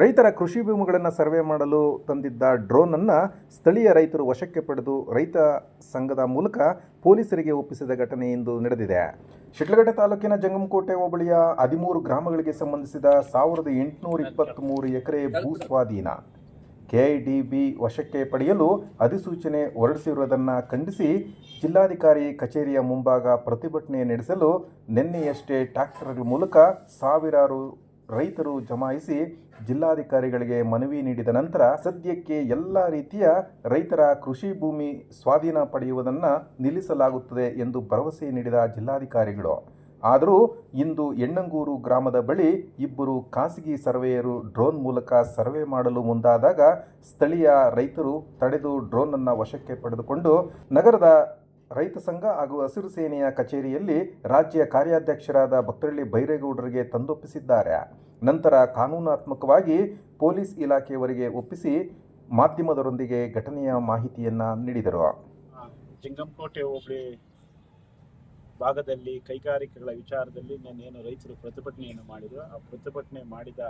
ರೈತರ ಕೃಷಿ ಭೂಮಿಗಳನ್ನು ಸರ್ವೆ ಮಾಡಲು ತಂದಿದ್ದ ಡ್ರೋನನ್ನು ಸ್ಥಳೀಯ ರೈತರು ವಶಕ್ಕೆ ಪಡೆದು ರೈತ ಸಂಘದ ಮೂಲಕ ಪೊಲೀಸರಿಗೆ ಒಪ್ಪಿಸಿದ ಘಟನೆ ಇಂದು ನಡೆದಿದೆ. ಶಿಡ್ಲಘಟ್ಟ ತಾಲೂಕಿನ ಜಂಗಮಕೋಟೆ ಹೋಬಳಿಯ ಹದಿಮೂರು ಗ್ರಾಮಗಳಿಗೆ ಸಂಬಂಧಿಸಿದ ಸಾವಿರದ ಎಂಟುನೂರ ಇಪ್ಪತ್ತ್ಮೂರು ಎಕರೆ ಭೂ ಸ್ವಾಧೀನ. ಕೆಐಡಿಬಿ ವಶಕ್ಕೆ ಪಡೆಯಲು ಅಧಿಸೂಚನೆ ಹೊರಡಿಸಿರುವುದನ್ನು ಖಂಡಿಸಿ ಜಿಲ್ಲಾಧಿಕಾರಿ ಕಚೇರಿಯ ಮುಂಭಾಗ ಪ್ರತಿಭಟನೆ ನಡೆಸಲು ನಿನ್ನೆಯಷ್ಟೇ ಟ್ರ್ಯಾಕ್ಟರ್ಗಳ ಮೂಲಕ ಸಾವಿರಾರು ರೈತರು ಜಮಾಯಿಸಿ ಜಿಲ್ಲಾಧಿಕಾರಿಗಳಿಗೆ ಮನವಿ ನೀಡಿದ ನಂತರ ಸದ್ಯಕ್ಕೆ ಎಲ್ಲ ರೀತಿಯ ರೈತರ ಕೃಷಿ ಭೂಮಿ ಸ್ವಾಧೀನ ಪಡೆಯುವುದನ್ನು ನಿಲ್ಲಿಸಲಾಗುತ್ತದೆ ಎಂದು ಭರವಸೆ ನೀಡಿದ ಜಿಲ್ಲಾಧಿಕಾರಿಗಳು. ಆದರೂ ಇಂದು ಎಣ್ಣಂಗೂರು ಗ್ರಾಮದ ಬಳಿ ಇಬ್ಬರು ಖಾಸಗಿ ಸರ್ವೆಯರು ಡ್ರೋನ್ ಮೂಲಕ ಸರ್ವೆ ಮಾಡಲು ಮುಂದಾದಾಗ ಸ್ಥಳೀಯ ರೈತರು ತಡೆದು ಡ್ರೋನನ್ನು ವಶಕ್ಕೆ ಪಡೆದುಕೊಂಡು ನಗರದ ರೈತ ಸಂಘ ಹಾಗೂ ಹಸಿರು ಸೇನೆಯ ಕಚೇರಿಯಲ್ಲಿ ರಾಜ್ಯ ಕಾರ್ಯಾಧ್ಯಕ್ಷರಾದ ಭಕ್ತಳ್ಳಿ ಬೈರೇಗೌಡರಿಗೆ ತಂದೊಪ್ಪಿಸಿದ್ದಾರೆ. ನಂತರ ಕಾನೂನಾತ್ಮಕವಾಗಿ ಪೊಲೀಸ್ ಇಲಾಖೆಯವರಿಗೆ ಒಪ್ಪಿಸಿ ಮಾಧ್ಯಮದರೊಂದಿಗೆ ಘಟನೆಯ ಮಾಹಿತಿಯನ್ನು ನೀಡಿದರು. ಜಂಗಮಕೋಟೆ ಹೋಬಳಿ ಭಾಗದಲ್ಲಿ ಕೈಗಾರಿಕೆಗಳ ವಿಚಾರದಲ್ಲಿ ಏನು ರೈತರು ಪ್ರತಿಭಟನೆಯನ್ನು ಮಾಡಿದ್ರು. ಆ ಪ್ರತಿಭಟನೆ ಮಾಡಿದ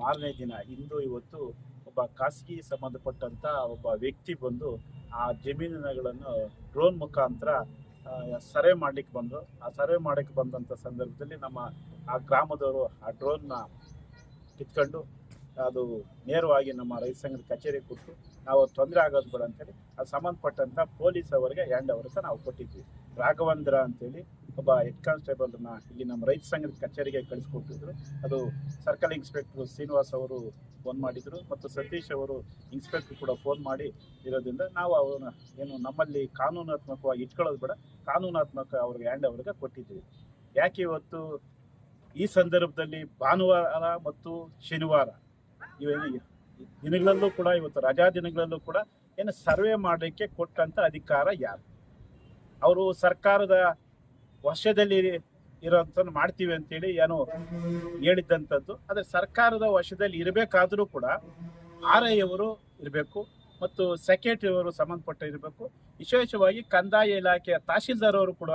ಮಾರನೇ ದಿನ, ಇಂದು ಇವತ್ತು ಒಬ್ಬ ಖಾಸಗಿ ಸಂಬಂಧಪಟ್ಟಂತ ಒಬ್ಬ ವ್ಯಕ್ತಿ ಬಂದು ಆ ಜಮೀನುಗಳನ್ನು ಡ್ರೋನ್ ಮುಖಾಂತರ ಸರ್ವೆ ಮಾಡ್ಲಿಕ್ಕೆ ಬಂದರು. ಆ ಸರ್ವೆ ಮಾಡಕ್ಕೆ ಬಂದಂಥ ಸಂದರ್ಭದಲ್ಲಿ ನಮ್ಮ ಆ ಗ್ರಾಮದವರು ಆ ಡ್ರೋನ್ನ ಕಿತ್ಕೊಂಡು ಅದು ನೇರವಾಗಿ ನಮ್ಮ ರೈತ ಸಂಘದ ಕಚೇರಿಗೆ ಕೊಟ್ಟು ನಾವು ತೊಂದರೆ ಆಗೋದು ಬೇಡ ಅಂತೇಳಿ, ಅದು ಸಂಬಂಧಪಟ್ಟಂಥ ಪೊಲೀಸ್ ಅವರಿಗೆ ಹ್ಯಾಂಡ್ ಅವರ್ಸ ನಾವು ಕೊಟ್ಟಿದ್ವಿ. ರಾಘವೇಂದ್ರ ಅಂತೇಳಿ ಒಬ್ಬ ಹೆಡ್ ಕಾನ್ಸ್ಟೇಬಲ್ನ ಇಲ್ಲಿ ನಮ್ಮ ರೈತ ಸಂಘದ ಕಚೇರಿಗೆ ಕಳಿಸ್ಕೊಟ್ಟಿದ್ರು. ಅದು ಸರ್ಕಲ್ ಇನ್ಸ್ಪೆಕ್ಟರ್ ಶ್ರೀನಿವಾಸ್ ಅವರು ಫೋನ್ ಮಾಡಿದ್ರು ಮತ್ತು ಸತೀಶ್ ಅವರು ಇನ್ಸ್ಪೆಕ್ಟರ್ ಕೂಡ ಫೋನ್ ಮಾಡಿ ಇರೋದ್ರಿಂದ ನಾವು ಅವನ್ನ ಏನು ನಮ್ಮಲ್ಲಿ ಕಾನೂನಾತ್ಮಕವಾಗಿ ಇಟ್ಕೊಳ್ಳೋದು ಬೇಡ. ಕಾನೂನಾತ್ಮಕ ಅವ್ರಿಗೆ ಹ್ಯಾಂಡ್ ಅವ್ರಿಗೆ ಕೊಟ್ಟಿದ್ದೀವಿ. ಯಾಕೆ ಇವತ್ತು ಈ ಸಂದರ್ಭದಲ್ಲಿ ಭಾನುವಾರ ಮತ್ತು ಶನಿವಾರ ಇವೇನು ದಿನಗಳಲ್ಲೂ ಕೂಡ ಇವತ್ತು ರಜಾ ದಿನಗಳಲ್ಲೂ ಕೂಡ ಏನು ಸರ್ವೆ ಮಾಡಲಿಕ್ಕೆ ಕೊಟ್ಟಂತ ಅಧಿಕಾರ ಯಾರು? ಅವರು ಸರ್ಕಾರದ ವಶದಲ್ಲಿ ಇರೋಂಥ ಮಾಡ್ತೀವಿ ಅಂತೇಳಿ ಏನೋ ಹೇಳಿದ್ದಂಥದ್ದು. ಆದರೆ ಸರ್ಕಾರದ ವಶದಲ್ಲಿ ಇರಬೇಕಾದರೂ ಕೂಡ ಆರ್ ಐ ಅವರು ಇರಬೇಕು ಮತ್ತು ಸೆಕ್ರೆಟರಿ ಅವರು ಸಂಬಂಧಪಟ್ಟ ಇರಬೇಕು. ವಿಶೇಷವಾಗಿ ಕಂದಾಯ ಇಲಾಖೆಯ ತಹಶೀಲ್ದಾರ್ ಅವರು ಕೂಡ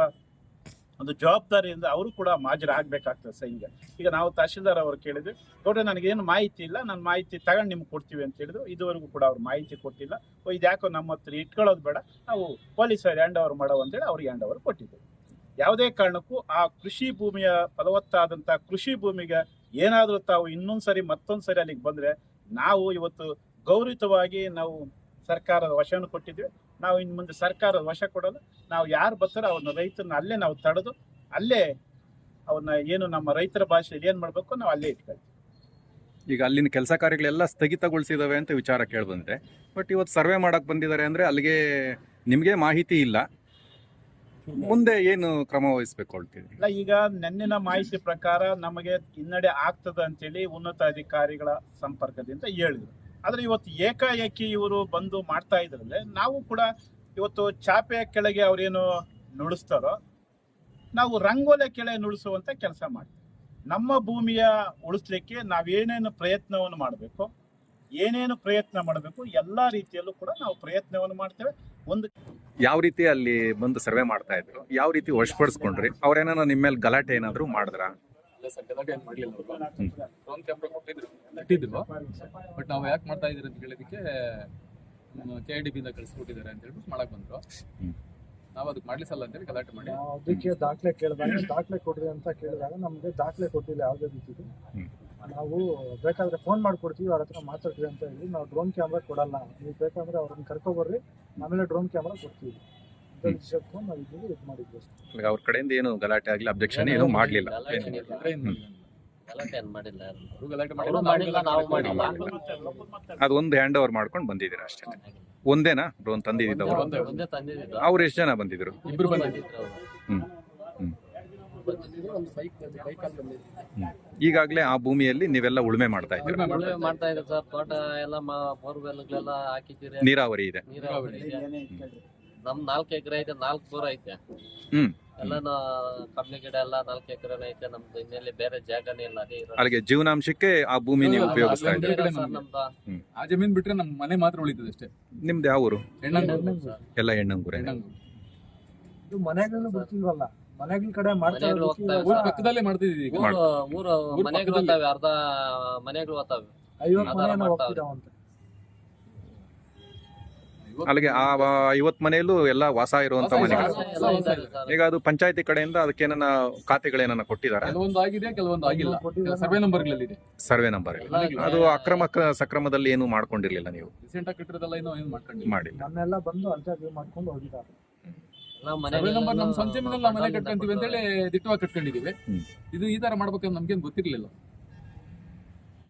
ಒಂದು ಜವಾಬ್ದಾರಿಯಿಂದ ಅವರು ಕೂಡ ಮಾಜರ ಹಾಜರಾಗಬೇಕಾಗ್ತದೆ ಹಿಂಗೆ. ಈಗ ನಾವು ತಹಶೀಲ್ದಾರ್ ಅವರು ಕೇಳಿದ್ವಿ ನೋಡ್ರಿ ನನಗೇನು ಮಾಹಿತಿ ಇಲ್ಲ ನನ್ನ ಮಾಹಿತಿ ತಗೊಂಡು ನಿಮ್ಗೆ ಕೊಡ್ತೀವಿ ಅಂತ ಹೇಳಿದ್ರು. ಇದುವರೆಗೂ ಕೂಡ ಅವ್ರು ಮಾಹಿತಿ ಕೊಟ್ಟಿಲ್ಲ. ಓ, ಇದ್ಯಾಕೋ ನಮ್ಮ ಹತ್ರ ಇಟ್ಕೊಳ್ಳೋದು ಬೇಡ, ನಾವು ಪೊಲೀಸರು ಹ್ಯಾಂಡ್ ಓವರ್ ಮಾಡೋ ಅಂತೇಳಿ ಅವ್ರಿಗೆ ಹ್ಯಾಂಡ್ ಓವರ್ ಕೊಟ್ಟಿದ್ವಿ ಯಾವುದೇ ಕಾರಣಕ್ಕೂ ಆ ಕೃಷಿ ಭೂಮಿಯ ಫಲವತ್ತಾದಂಥ ಕೃಷಿ ಭೂಮಿಗೆ ಏನಾದರೂ ತಾವು ಇನ್ನೊಂದು ಸರಿ ಮತ್ತೊಂದು ಸರಿ ಅಲ್ಲಿಗೆ ಬಂದರೆ ನಾವು ಇವತ್ತು ಗೌರವಿತವಾಗಿ ನಾವು ಸರ್ಕಾರದ ವಶವನ್ನು ಕೊಟ್ಟಿದ್ವಿ. ನಾವು ಇನ್ನು ಮುಂದೆ ಸರ್ಕಾರದ ವಶ ಕೊಡೋದು ನಾವು ಯಾರು ಬರ್ತಾರೋ ಅವ್ರನ್ನ ರೈತರನ್ನ ಅಲ್ಲೇ ನಾವು ತಡೆದು ಅಲ್ಲೇ ಅವನ್ನ ಏನು ನಮ್ಮ ರೈತರ ಭಾಷೆಯಲ್ಲಿ ಏನು ಮಾಡಬೇಕು ನಾವು ಅಲ್ಲೇ ಇಟ್ಕೊಳ್ತೀವಿ. ಈಗ ಅಲ್ಲಿನ ಕೆಲಸ ಕಾರ್ಯಗಳೆಲ್ಲ ಸ್ಥಗಿತಗೊಳಿಸಿದಾವೆ ಅಂತ ವಿಚಾರ ಕೇಳಿಬಂದಿದೆ ಬಟ್ ಇವತ್ತು ಸರ್ವೆ ಮಾಡೋಕೆ ಬಂದಿದ್ದಾರೆ ಅಂದ್ರೆ ಅಲ್ಲಿಗೆ ನಿಮಗೆ ಮಾಹಿತಿ ಇಲ್ಲ. ಮುಂದೆ ಏನು ಕ್ರಮ ವಹಿಸಬೇಕು ಅಲ್ಲ ಈಗ ನೆನ್ನಿನ ಮಾಹಿತಿ ಪ್ರಕಾರ ನಮಗೆ ಹಿನ್ನಡೆ ಆಗ್ತದೆ ಅಂತೇಳಿ ಉನ್ನತ ಅಧಿಕಾರಿಗಳ ಸಂಪರ್ಕದಿಂದ ಹೇಳಿದ್ರು. ಆದ್ರೆ ಇವತ್ತು ಏಕಾಏಕಿ ಇವರು ಬಂದು ಮಾಡ್ತಾ ಇದ್ರಲ್ಲೇ, ನಾವು ಕೂಡ ಇವತ್ತು ಚಾಪೆ ಕೆಳಗೆ ಅವರೇನು ನುಡಿಸ್ತಾರೋ, ನಾವು ರಂಗೋಲೆ ಕೆಳಗೆ ನುಡಿಸುವಂತ ಕೆಲಸ ಮಾಡ್ತೀವಿ. ನಮ್ಮ ಭೂಮಿಯ ಉಳಿಸ್ಲಿಕ್ಕೆ ನಾವೇನೇನು ಪ್ರಯತ್ನವನ್ನು ಮಾಡಬೇಕು ಏನೇನು ಪ್ರಯತ್ನ ಮಾಡಬೇಕು ಎಲ್ಲ ರೀತಿಯಲ್ಲೂ ಕೂಡ ನಾವು ಪ್ರಯತ್ನವನ್ನು ಮಾಡ್ತೇವೆ. ಒಂದು ಯಾವ ರೀತಿ ಅಲ್ಲಿ ಬಂದು ಸರ್ವೆ ಮಾಡ್ತಾ ಇದ್ರು ಯಾವ ರೀತಿ ವಶಪಡಿಸ್ಕೊಂಡ್ರಿ? ಅವ್ರೇನಾರ ನಿಮ್ಮ ಮೇಲೆ ಗಲಾಟೆ ಏನಾದ್ರು ಮಾಡಿದ್ರ? ಇಲ್ಲ ಸರ್ ಗಲಾಟೆ ಏನು ಮಾಡಲಿಲ್ಲ ಅವರು. ಡ್ರೋನ್ ಕ್ಯಾಮ್ರಾ ಕೊಟ್ಟಿದ್ರು. ಇಟ್ಟಿದ್ರು ಬಟ್ ನಾವು ಯಾಕೆ ಮಾಡ್ತಾ ಇದ್ದೀರಿ ಅಂತ ಕೇಳಿದಕ್ಕೆ ಕೆ ಐ ಡಿ ಬಿಂದ ಕಳಿಸ್ಕೊಟ್ಟಿದ್ದಾರೆ ಅಂತ ಹೇಳ್ಬಿಟ್ಟು ಮಾಡಕ್ ಬಂದ್ರು. ನಾವು ಅದಕ್ಕೆ ಮಾಡ್ಲಿಸಲ್ಲ ಅಂತೇಳಿ ಗಲಾಟೆ ಮಾಡಿ. ಅದಕ್ಕೆ ದಾಖಲೆ ಕೇಳಿದಾಗ ದಾಖಲೆ ಕೊಡ್ರಿ ಅಂತ ಕೇಳಿದಾಗ ನಮ್ಗೆ ದಾಖಲೆ ಕೊಟ್ಟಿಲ್ಲ ಯಾವುದೇ ರೀತಿದು. ಹ್ಮ್. ನಾವು ಬೇಕಾದರೆ ಫೋನ್ ಮಾಡ್ಕೊಡ್ತೀವಿ ಅವ್ರ ಹತ್ರ ಮಾತಾಡ್ತೀವಿ ಅಂತ ಹೇಳಿ ನಾವು ಡ್ರೋನ್ ಕ್ಯಾಮ್ರಾ ಕೊಡಲ್ಲ. ನೀವು ಬೇಕಾದ್ರೆ ಅವ್ರನ್ನ ಕರ್ಕೊಬರ್ರಿ ಆಮೇಲೆ ಡ್ರೋನ್ ಕ್ಯಾಮ್ರಾ ಕೊಡ್ತೀವಿ. ವಿಷಯಕ್ಕೂ ನಾವು ಇದು ಮಾಡಿದ್ವಿ ಅಷ್ಟೇ. ಅವ್ರ ಕಡೆಯಿಂದ ಏನು ಗಲಾಟೆ ಆಗಲಿ ಅಬ್ಜೆಕ್ಷನ್ ಏನು ಮಾಡಲಿಲ್ಲ. ಅದೊಂದು ಹ್ಯಾಂಡ್ ಓವರ್ ಮಾಡ್ಕೊಂಡು ಬಂದಿದ್ದೀರಾ ಅಷ್ಟೇ. ಒಂದೇನಾ? ಡ್ರೋನ್ ತಂದಿದ್ದವ್ರು ಒಂದೇ. ಒಂದೇ ತಂದಿದ್ದು ಅವ್ರು ಎಷ್ಟು ಜನ ಬಂದಿದ್ರು? ಇಬ್ರು ಬಂದಿದ್ರು ಹ್ಮ್. ಬೈಕಲ್ಲಿ. ಈಗಾಗ್ಲೇ ಆ ಭೂಮಿಯಲ್ಲಿ ನೀವೆಲ್ಲ ಉಳುಮೆ ಮಾಡ್ತಾ ಇದ್ದೀರಾ? ಉಳುಮೆ ಮಾಡ್ತಾ ಇದ್ದೀರಾ ಸರ್. ತೋಟ ಎಲ್ಲ ಬೋರ್ವೆಲ್ಗಳೆಲ್ಲ ಹಾಕಿದ್ದೀರಿ. ನೀರಾವರಿ ಇದೆ. ನೀರಾವರಿ ಇದೆ. ನಮ್ ನಾಲ್ಕು ಎಕರೆ ಐತೆ ನಾಲ್ಕು ಬೋರ್ ಐತೆ. ಹ್ಮ್. ಎಲ್ಲಾನು ಕಮ್ಮಿ ಗಿಡ ಎಲ್ಲ ನಾಲ್ಕು ಎಕರೆ ಐತೆ. ನಮ್ದು ಇನ್ನೆಲ್ಲಿ ಬೇರೆ ಜಾಗನೇ ಇಲ್ಲ ಅದೇ ಇರೋದು. ಅಲ್ಲಿಗೆ ಜೀವನಾಂಶಕ್ಕೆ ಆ ಭೂಮಿ ನೀವು ಉಪಯೋಗಿಸ್ತಾ ಇದ್ದೀರಾ? ಸರ್ ನಮ್ದು. ಆ ಜಮೀನ್ ಬಿಟ್ರೆ ನಮ್ಮ ಮನೆ ಮಾತ್ರ ಉಳಿತದೆ ಅಷ್ಟೇ. ನಿಮ್ದು ಯಾವ ಊರು? ಹೆಣ್ಣಂಗೂರು. ಎಲ್ಲ ಹೆಣ್ಣು ಹೆಣ್ಣಂಗೂರು. ಇದು ಮನೆಗಳನ್ನು ಬಿಡ್ತಿಲ್ವಲ್ಲ ಮನೆಗಳ ಕಡೆ ಮಾಡ್ತಾ ಮನೆಗಳು ಪಕ್ಕದಲ್ಲೇ ಮಾಡ್ತಿದ್ದೀವಿ ಈಗ? ಊರ್ ಮನೆಗಳು ಪಕ್ಕದಲ್ಲಿ. ಅರ್ಧ ಮನೆಗಳು ಐವತ್ತು ಮನೆ ಅಲ್ಲಿಗೆ ಆ ಐವತ್ ಮನೆಯಲ್ಲೂ ಎಲ್ಲ ವಾಸ ಇರುವಂತ ವಾಸ ಮನೆಗಳು. ಎಲ್ಲ ಸರ್. ಈಗ ಅದು ಪಂಚಾಯತಿ ಕಡೆಯಿಂದ ಅದಕ್ಕೆ ಏನನ್ನ ಖಾತೆಗಳೇನನ್ನ ಕೊಟ್ಟಿದ್ದಾರೆ? ಕೆಲವೊಂದು ಆಗಿದೆ ಕೆಲವೊಂದು ಆಗಿಲ್ಲ. ಕೊಟ್ಟಿದ್ದಾರೆ. ಸರ್ವೆ ಸರ್ವೆ ನಂಬರ್ ಎಲ್ಲ. ಅದು ಅಕ್ರಮ ಕ- ಸಕ್ರಮದಲ್ಲಿ ಏನು ಮಾಡ್ಕೊಂಡಿರ್ಲಿಲ್ಲ ನೀವು? ರೀಸೆಂಟ್ ಆಗಿ ಕಟ್ಟಿರೋದೆಲ್ಲ ಇನ್ನೂ ಏನು ಮಾಡ್ಕೊಂಡಿಲ್ಲ. ಮಾಡಿಲ್ಲ. ಬಂದು ಅಂತ್ಯ ಮಾಡ್ಕೊಂಡು ಹೋಗಿದ್ದಾರೆ. ಸರ್ವೆ ನಂಬರ್ ನಮ್ಮ ಸ್ವಂತ ಮನೆ ಕಟ್ಕೊಂತೀವಿ ಅಂತೇಳಿ ದಿಟ್ಟವಾಗಿ ಕಟ್ಕೊಂಡಿದೀವಿ ಇದು ಈ ತರ ಮಾಡ್ಬೇಕಂತ ನಮ್ಗೇನು ಗೊತ್ತಿರ್ಲಿಲ್ಲ.